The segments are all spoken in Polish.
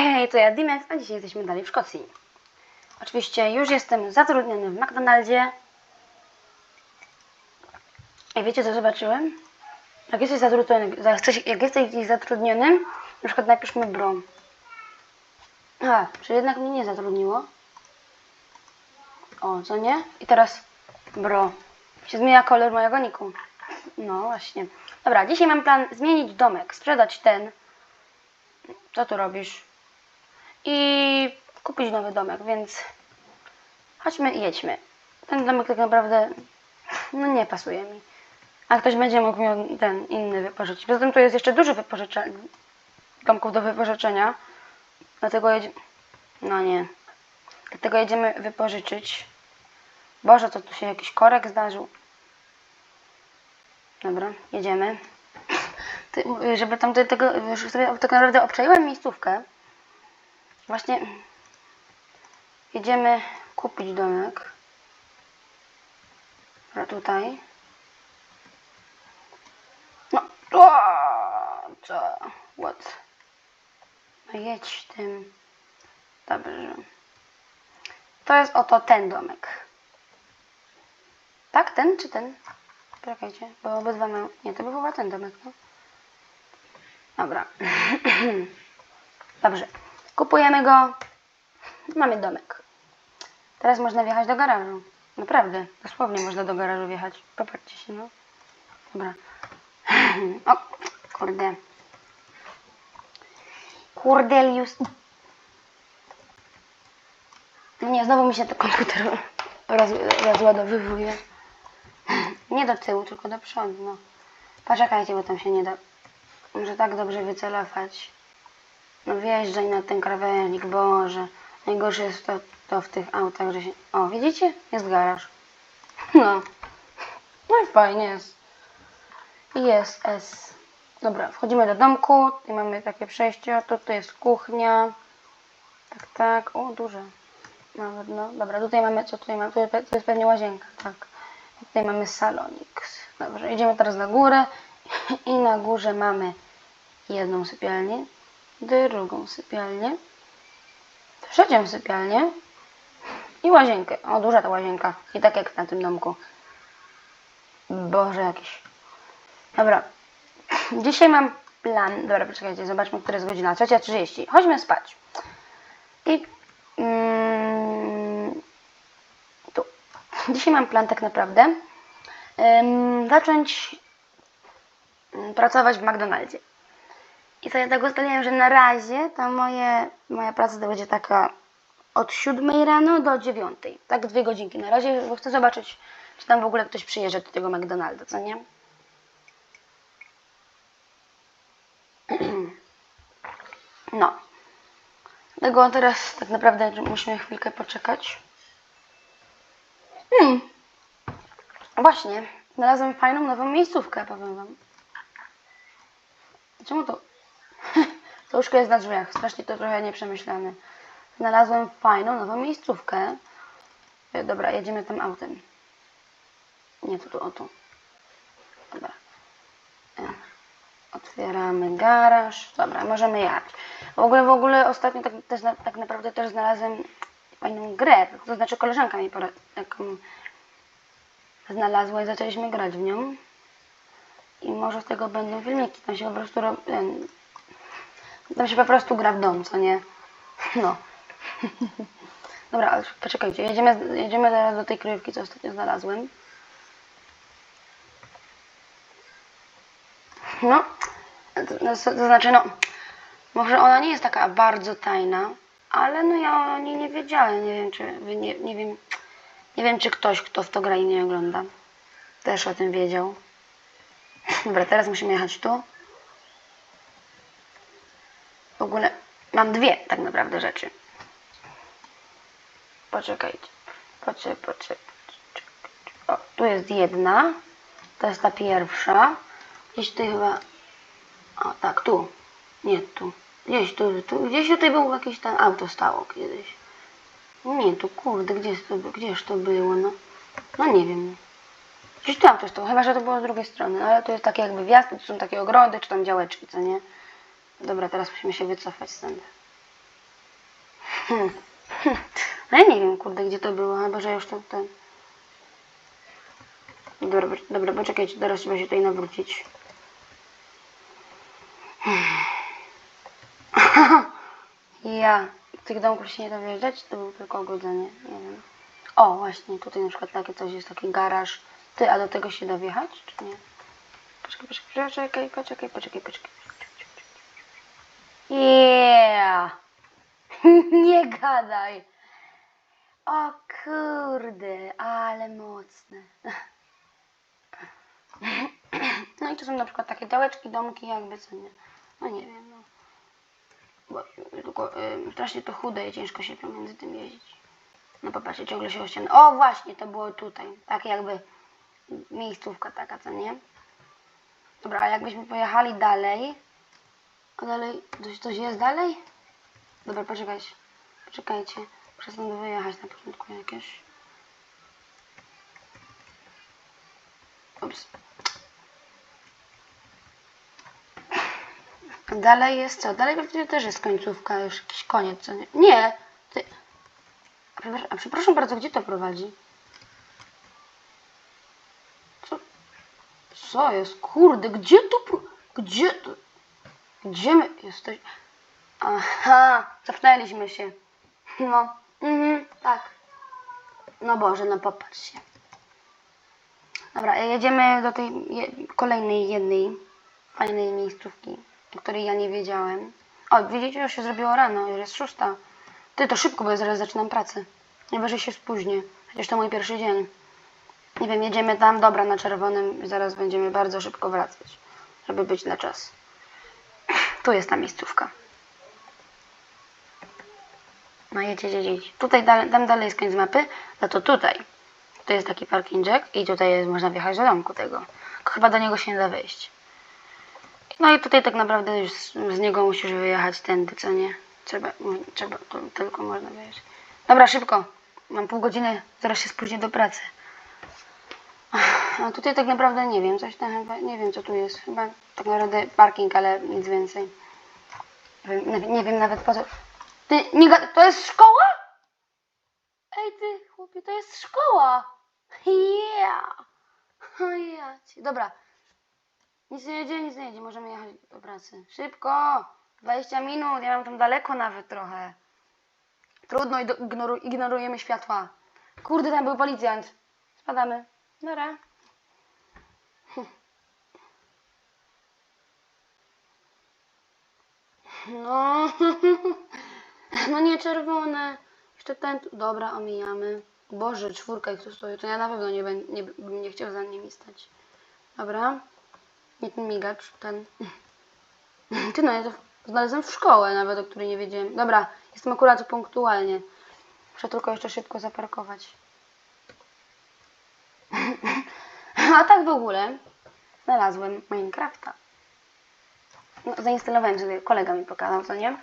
Hej, to ja Dimex, a dzisiaj jesteśmy dalej w Szkocji. Oczywiście już jestem zatrudniony w McDonaldzie. I wiecie co zobaczyłem? Jak jesteś zatrudniony, jak jesteś, zatrudniony, na przykład napisz mi bro. A, czy jednak mnie nie zatrudniło? O, co nie? I teraz bro. Się zmienia kolor mojego niku. No właśnie. Dobra, dzisiaj mam plan zmienić domek, sprzedać ten. Co tu robisz? I kupić nowy domek, więc chodźmy i jedźmy. Ten domek tak naprawdę no nie pasuje mi. A ktoś będzie mógł mi ten inny wypożyczyć. Poza tym tu jest jeszcze dużo wypożyczeń, domków do wypożyczenia. Dlatego jedziemy... No nie. Dlatego jedziemy wypożyczyć. Boże, to tu się jakiś korek zdarzył. Dobra, jedziemy. Ty, żeby tam tego, już sobie tak naprawdę obczaiłem miejscówkę. Właśnie jedziemy kupić domek. Dobra, tutaj. No, o, co? What? No jedź tym. Dobrze. To jest oto ten domek. Tak, ten czy ten? Czekajcie, bo obydwa mają... Nie, to był chyba ten domek, no. Dobra. Dobrze. Kupujemy go. Mamy domek. Teraz można wjechać do garażu. Naprawdę, dosłownie można do garażu wjechać. Popatrzcie się, no. Dobra. O, kurde. Kurdelius. No nie, znowu mi się to komputer roz, rozładowywuje. Nie do tyłu, tylko do przodu, no. Poczekajcie, bo tam się nie da. Muszę tak dobrze wycelować. No wjeżdżaj na ten krawężnik, Boże. Najgorsze jest to, to w tych autach, że się... O, widzicie? Jest garaż. No. No i fajnie jest. Jest S. Dobra, wchodzimy do domku. Tutaj mamy takie przejście. Tutaj jest kuchnia. Tak, tak. O, duże. Nawet, no. Dobra, tutaj mamy, co tutaj mamy? Tutaj to jest pewnie łazienka, tak. Tutaj mamy salonik. Dobrze, idziemy teraz na górę. I na górze mamy jedną sypialnię, drugą sypialnię, trzecią sypialnię i łazienkę. O, duża ta łazienka. I tak jak na tym domku. Boże, jakiś. Dobra. Dzisiaj mam plan. Dobra, poczekajcie, zobaczmy, która jest godzina. 3.30. Chodźmy spać. I mm, tu. Dzisiaj mam plan tak naprawdę ym, zacząć ym, pracować w McDonaldzie. I sobie tak ustaliłem, że na razie to moje, moja praca to będzie taka od 7 rano do 9. Tak dwie godzinki na razie, bo chcę zobaczyć, czy tam w ogóle ktoś przyjeżdża do tego McDonalda, co nie? No. Dlatego teraz tak naprawdę musimy chwilkę poczekać. Hmm. Właśnie, znalazłem fajną nową miejscówkę, powiem wam. Czemu to? To łóżko jest na drzwiach, strasznie to trochę nieprzemyślane. Znalazłem fajną nową miejscówkę. E, Dobra, jedziemy tym autem. Nie, tu, tu, o tu. Dobra. E, Otwieramy garaż. Dobra, możemy jechać. W ogóle, w ogóle ostatnio tak, też, tak naprawdę też znalazłem fajną grę. To znaczy koleżanka mi pora- taką znalazła i zaczęliśmy grać w nią. I może z tego będą filmiki. Tam się po prostu. Tam się po prostu gra w dom, co nie? No. Dobra, ale poczekajcie. Jedziemy, jedziemy teraz do tej kryjówki, co ostatnio znalazłem. No, to, to znaczy, no, może ona nie jest taka bardzo tajna, ale no ja o niej nie wiedziałem. Nie wiem, czy nie, nie wiem, nie wiem, czy ktoś, kto w to gra i nie ogląda, też o tym wiedział. Dobra, teraz musimy jechać tu. W ogóle mam dwie tak naprawdę rzeczy. Poczekajcie. Poczekaj, poczekaj. O, tu jest jedna. To jest ta pierwsza. Gdzieś tutaj chyba... O, tak, tu. Nie, tu. Gdzieś tu, tu. Gdzieś tutaj było jakieś tam auto stało kiedyś. Nie, tu kurde, gdzieś to, gdzież to było, no. No nie wiem. Gdzieś tam to, chyba że to było z drugiej strony, ale to jest takie jakby wjazd, to są takie ogrody, czy tam działeczki, co nie? Dobra, teraz musimy się wycofać stąd. Hmm. No ja nie wiem, kurde, gdzie to było, chyba że już to ten. Dobra, dobra, poczekajcie, teraz trzeba się tutaj nawrócić. Ja. Tych domków się nie da wjeżdżać, to było tylko ogrodzenie, nie wiem. O, właśnie, tutaj na przykład takie coś jest, taki garaż. Ty, a do tego się da wjechać, czy nie? Poczekaj, poczekaj, poczekaj, poczekaj, poczekaj, poczekaj. Yeah! nie gadaj! O kurde, ale mocne. No i tu są na przykład takie dołeczki, domki, jakby co nie. No nie wiem, no. Bo, tylko y, strasznie to chude i ciężko się pomiędzy tym jeździć. No popatrzcie, ciągle się o ścianę. O właśnie, to było tutaj. Takie jakby miejscówka taka, co nie? Dobra, a jakbyśmy pojechali dalej. A dalej, coś, coś jest dalej? Dobra, poczekajcie. Poczekajcie. Stąd wyjechać na początku jakieś. Ups. Dalej jest co? Dalej pewnie też jest końcówka, już jakiś koniec, co nie? Nie! Ty... A, przepraszam, a przepraszam bardzo, gdzie to prowadzi? Co? Co jest? Kurde, gdzie pro- Gdzie to... Gdzie my jesteśmy? Aha, cofnęliśmy się. No, mhm, tak. No Boże, no popatrz się. Dobra, jedziemy do tej je, kolejnej jednej fajnej miejscówki, o której ja nie wiedziałem. O, widzicie, już się zrobiło rano, już jest szósta. Ty, to szybko, bo ja zaraz zaczynam pracę. Najwyżej się spóźnię, chociaż to mój pierwszy dzień. Nie wiem, jedziemy tam, dobra, na czerwonym, zaraz będziemy bardzo szybko wracać, żeby być na czas. Tu jest ta miejscówka. No jedź, jedź, jedź. Tutaj dalej, tam dalej jest koniec mapy, za to tutaj. To jest taki parkingczek i tutaj jest, można wjechać do domku tego. Chyba do niego się nie da wejść. No i tutaj tak naprawdę już z, z niego musisz wyjechać tędy, co nie? Trzeba, trzeba, to tylko można wyjechać. Dobra, szybko. Mam pół godziny, zaraz się spóźnię do pracy. A tutaj tak naprawdę nie wiem, coś tam chyba, nie wiem co tu jest. Chyba tak naprawdę parking, ale nic więcej. Nie wiem, nawet- po co. Ty, nie to jest szkoła? Ej ty, chłopie, to jest szkoła. Yeah. O ja cię. Dobra. Nic nie jedzie, nic nie jedzie. Możemy jechać do pracy. Szybko. 20 minut. Ja mam tam daleko nawet trochę. Trudno, ignoru- ignorujemy światła. Kurde, tam był policjant. Spadamy. Dobra. No. No nie czerwone. Jeszcze ten. Dobra, omijamy. Boże, czwórka ich tu stoi. To ja na pewno nie, będę, nie bym nie chciał za nimi stać. Dobra. Nie ten migacz, ten. Ty no, ja to znalazłem w szkołę nawet, o której nie wiedziałem. Dobra, jestem akurat punktualnie. Muszę tylko jeszcze szybko zaparkować. A tak w ogóle znalazłem Minecrafta. No, zainstalowałem sobie, kolega mi pokazał, co nie?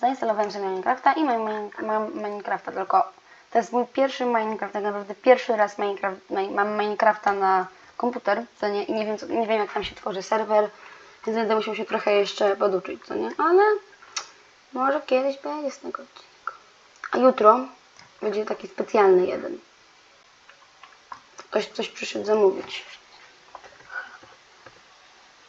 Zainstalowałem sobie Minecrafta i mam, mam Minecrafta, tylko to jest mój pierwszy Minecraft, tak naprawdę pierwszy raz Minecraft, mi- mam Minecrafta na komputer, co nie? I nie wiem, co, nie wiem jak tam się tworzy serwer, więc będę musiał się trochę jeszcze poduczyć, co nie? Ale może kiedyś będzie z tego odcinka. A jutro będzie taki specjalny jeden. Ktoś coś przyszedł zamówić.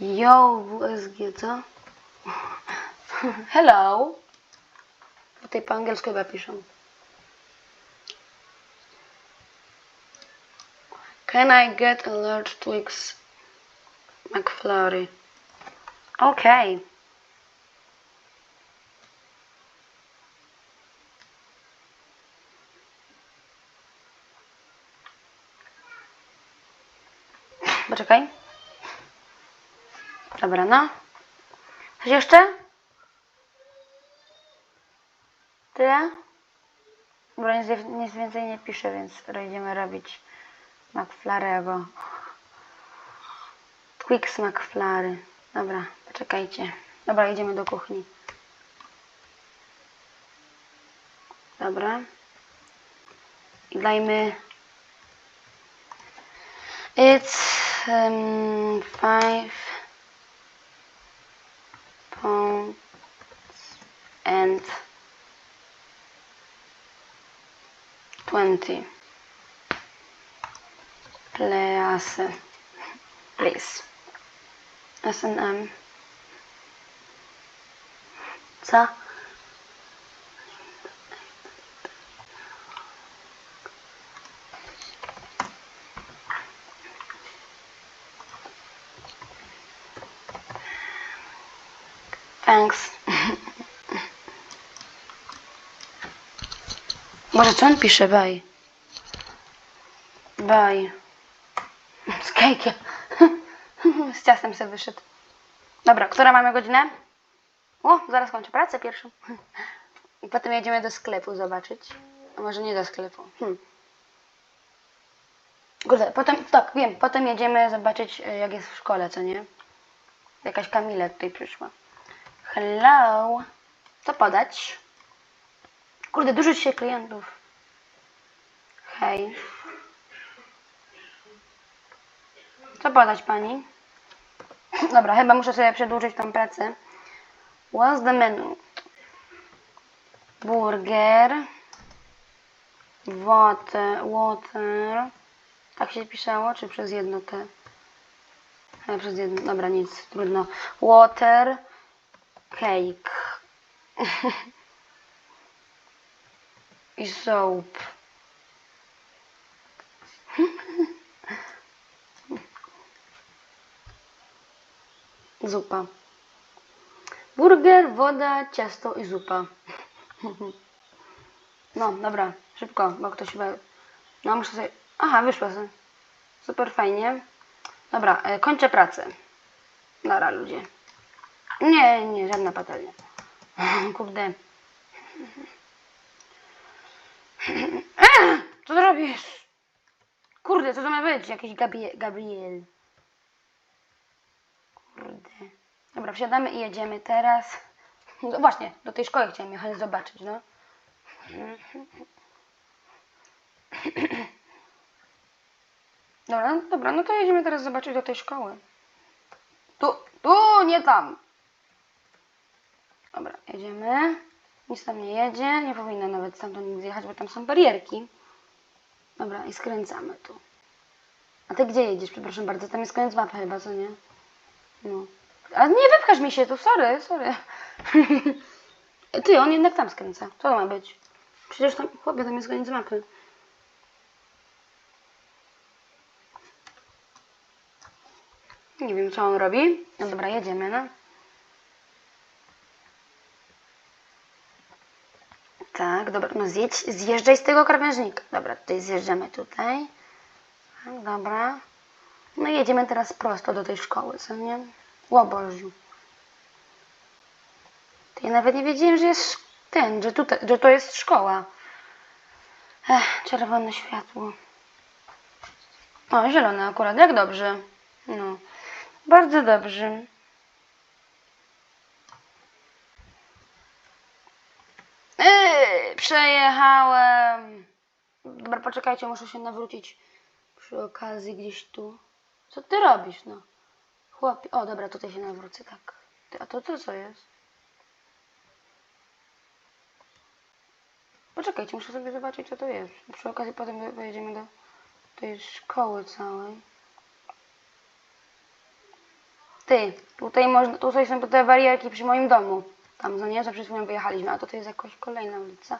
Yo, WSG, co? Hello. Tutaj po angielsku chyba piszą. Can I get a large Twix McFlurry? Okay. Poczekaj. Dobra, no. Coś jeszcze? Tyle? Dobra, nic, nic więcej nie piszę, więc idziemy robić McFlarego. Twix McFlary. Dobra, poczekajcie. Dobra, idziemy do kuchni. Dobra. I dajmy... It's um, five um, and 20 plus please. S&M za Thanks. Może co on pisze? Bye. Bye. Z kejkiem. Z ciastem sobie wyszedł. Dobra, która mamy godzinę? O, zaraz kończę pracę pierwszą. I potem jedziemy do sklepu zobaczyć. A może nie do sklepu. Hmm. Kurde, potem, tak, wiem, potem jedziemy zobaczyć e, jak jest w szkole, co nie? Jakaś Kamila tutaj przyszła. Hello. Co podać? Kurde, dużo dzisiaj klientów. Hej. Co podać pani? Dobra, chyba muszę sobie przedłużyć tą pracę. What's the menu? Burger. Water. Water. Tak się pisało, czy przez jedno T? Ale przez jedno. Dobra, nic, trudno. Water. Cake. I soap. Zupa. Burger, woda, ciasto i zupa. No, dobra, szybko, bo ktoś chyba... No, muszę sobie... Aha, wyszło sobie. Super fajnie. Dobra, e, kończę pracę. Nara, ludzie. Nie, nie, żadna patelnia. Kurde. Co robisz? Kurde, co to ma być? Jakiś. Gabriel. Kurde. Dobra, wsiadamy i jedziemy teraz. No właśnie, do tej szkoły chciałem jechać zobaczyć, no. Dobra, dobra, no to jedziemy teraz zobaczyć do tej szkoły. Tu, tu, nie tam. Dobra, jedziemy. Nic tam nie jedzie. Nie powinno nawet stamtąd nic jechać, bo tam są barierki. Dobra, i skręcamy tu. A ty gdzie jedziesz? Przepraszam bardzo, tam jest koniec mapy chyba, co nie? No. A nie wypchasz mi się tu, sorry, sorry. ty, on jednak tam skręca. Co to ma być? Przecież tam, chłopie, tam jest koniec mapy. Nie wiem, co on robi. No dobra, jedziemy, no. Tak, dobra, no zjedź, zjeżdżaj z tego krawężnika. Dobra, tutaj zjeżdżamy tutaj. Dobra. No jedziemy teraz prosto do tej szkoły, co nie? O Boziu. To ja nawet nie wiedziałem, że jest ten, że, tutaj, że to jest szkoła. Ech, czerwone światło. O, zielone akurat, jak dobrze. No, bardzo dobrze. Przejechałem. Dobra, poczekajcie, muszę się nawrócić przy okazji gdzieś tu. Co ty robisz, no? Chłopie, o dobra, tutaj się nawrócę, tak. A to to co jest? Poczekajcie, muszę sobie zobaczyć, co to jest. Przy okazji potem pojedziemy do tej szkoły całej. Ty, tutaj można, tutaj są te barierki przy moim domu. Tam, no nie, że przed wyjechaliśmy, a tutaj jest jakaś kolejna ulica.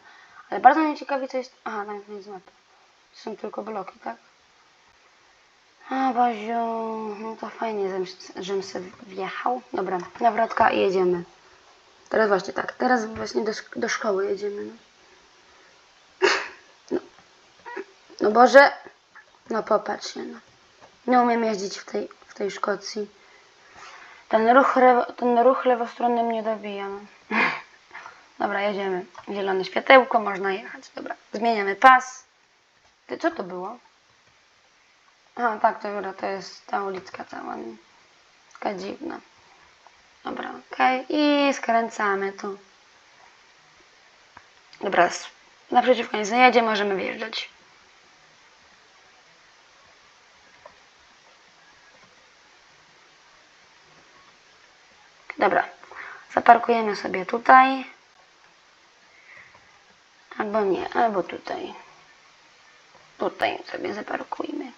Ale bardzo mnie ciekawi, co jest... Aha, tam jest koniec mapy. Są tylko bloki, tak? A, Baziu, no to fajnie, żem- sobie wjechał. Dobra, nawrotka i jedziemy. Teraz właśnie tak, teraz właśnie do, do szkoły jedziemy, no. No, no Boże, no popatrz się, no. Nie umiem jeździć w tej, w tej Szkocji. Ten ruch, ten ruch lewostronny mnie dobija. No. Dobra, jedziemy. Zielone światełko, można jechać. Dobra, zmieniamy pas. Ty, co to było? A, tak, dobra, to jest ta uliczka cała. nie? Taka dziwna. Dobra, okej. I skręcamy tu. Dobra, naprzeciwko nie zajedzie, możemy wjeżdżać. Dobra, zaparkujemy sobie tutaj. Albo nie, albo tutaj. tutaj sobie zaparkujmy.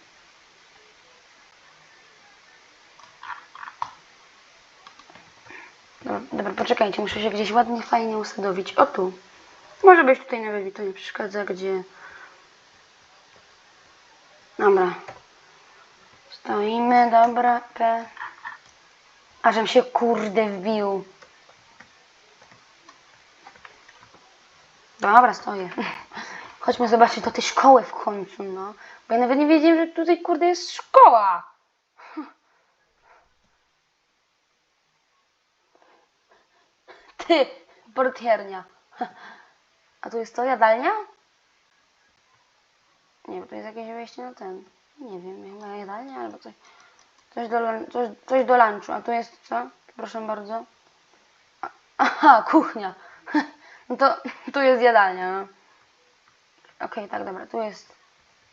Dobra, dobra, poczekajcie, muszę się gdzieś ładnie, fajnie usadowić. O tu. Może być tutaj nawet mi to nie przeszkadza, gdzie... Dobra. Stoimy, dobra, P. Ażem się kurde wbił. Dobra, stoję. Chodźmy zobaczyć do tej szkoły w końcu, no. Bo ja nawet nie wiedziałem, że tutaj kurde jest szkoła. Ty, portiernia. A tu jest to jadalnia? Nie, bo to jest jakieś wejście na ten. Nie wiem, chyba jadalnia albo coś. Coś do, coś, coś do lunchu. A tu jest co? Proszę bardzo. Aha, kuchnia. No to tu jest jadalnia. No. Okej, tak, dobra. Tu jest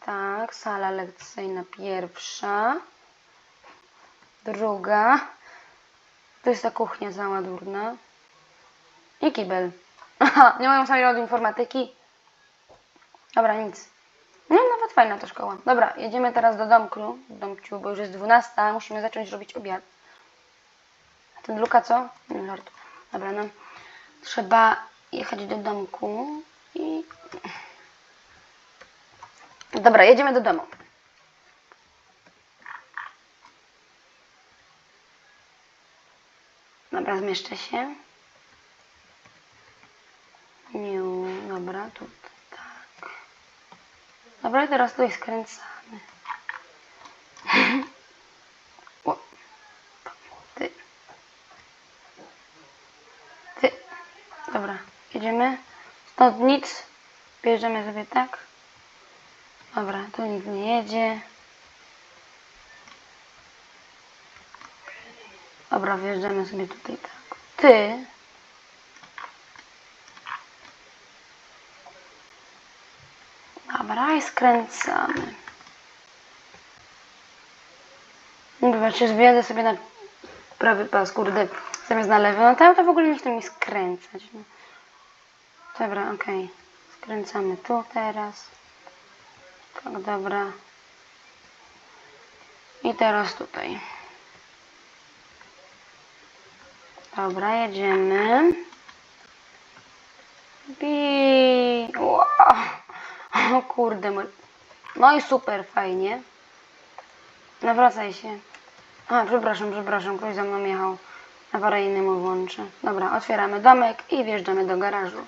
tak, sala lekcyjna pierwsza. Druga. Tu jest ta kuchnia cała durna. I kibel. Aha, nie mają sami od informatyki. Dobra, nic. No, nawet fajna ta szkoła. Dobra, jedziemy teraz do domku, domciu, bo już jest 12, musimy zacząć robić obiad. A ten Luka co? Lord. Dobra, no. Trzeba jechać do domku i... Dobra, jedziemy do domu. Dobra, zmieszczę się. Nie, dobra, tu tak. Dobra, teraz tutaj skręcamy. Ty. Ty. Dobra, jedziemy. Stąd nic. Bierzemy sobie tak. Dobra, tu nikt nie jedzie. Dobra, wjeżdżamy sobie tutaj tak. Ty. Dobra, skręcamy. Zobaczcie, zjadę sobie na prawy pas, kurde, zamiast na lewy. No tam to w ogóle nie chce mi skręcać. No. Dobra, okej. Skręcamy tu teraz. Tak, dobra. I teraz tutaj. Dobra, jedziemy. Bi. O kurde. mo- No i super, fajnie. Nawracaj się. A, przepraszam, przepraszam, ktoś za mną jechał. Awaryjny mu włączę. Dobra, otwieramy domek i wjeżdżamy do garażu.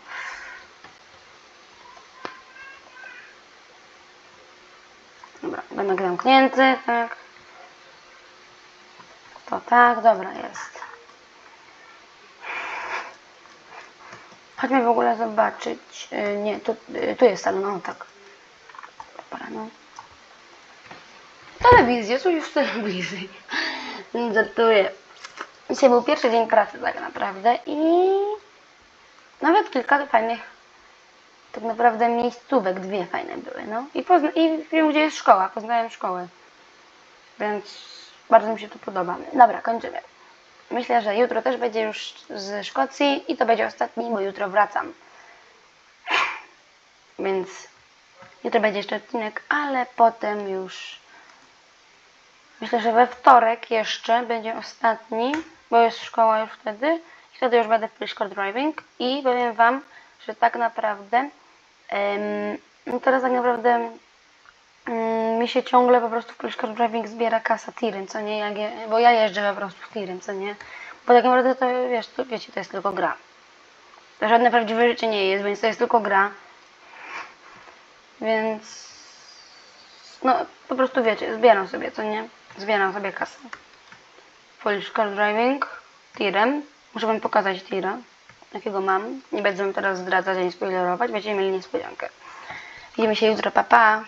Dobra, domek zamknięty, tak. To tak, dobra, jest. Chodźmy w ogóle zobaczyć. y, Nie, tu, y, tu jest salon, o tak. No. Telewizja, co już telewizji? Żartuję. Dzisiaj był pierwszy dzień pracy tak naprawdę i nawet kilka fajnych tak naprawdę miejscówek, dwie fajne były, no. I, pozna- i wiem, gdzie jest szkoła, poznałem szkołę. Więc bardzo mi się to podoba. Dobra, kończymy. Myślę, że jutro też będzie już ze Szkocji i to będzie ostatni, bo jutro wracam. Więc jutro będzie jeszcze odcinek, ale potem już. Myślę, że we wtorek jeszcze będzie ostatni, bo jest szkoła już wtedy. I wtedy już będę w Polish Driving. I powiem Wam, że tak naprawdę no teraz tak naprawdę Mm, mi się ciągle po prostu w Polish Driving zbiera kasa tirem, co nie, jak je, bo ja jeżdżę po prostu tirem, co nie, bo tak naprawdę to, wiesz, to, wiecie, to jest tylko gra. To żadne prawdziwe życie nie jest, więc to jest tylko gra. Więc, no, po prostu wiecie, zbieram sobie, co nie, zbieram sobie kasę. Polish Car Driving tirem, muszę wam pokazać tira, jakiego mam, nie będę wam teraz zdradzać ani spoilerować, będziecie mieli niespodziankę. Widzimy się jutro, pa pa!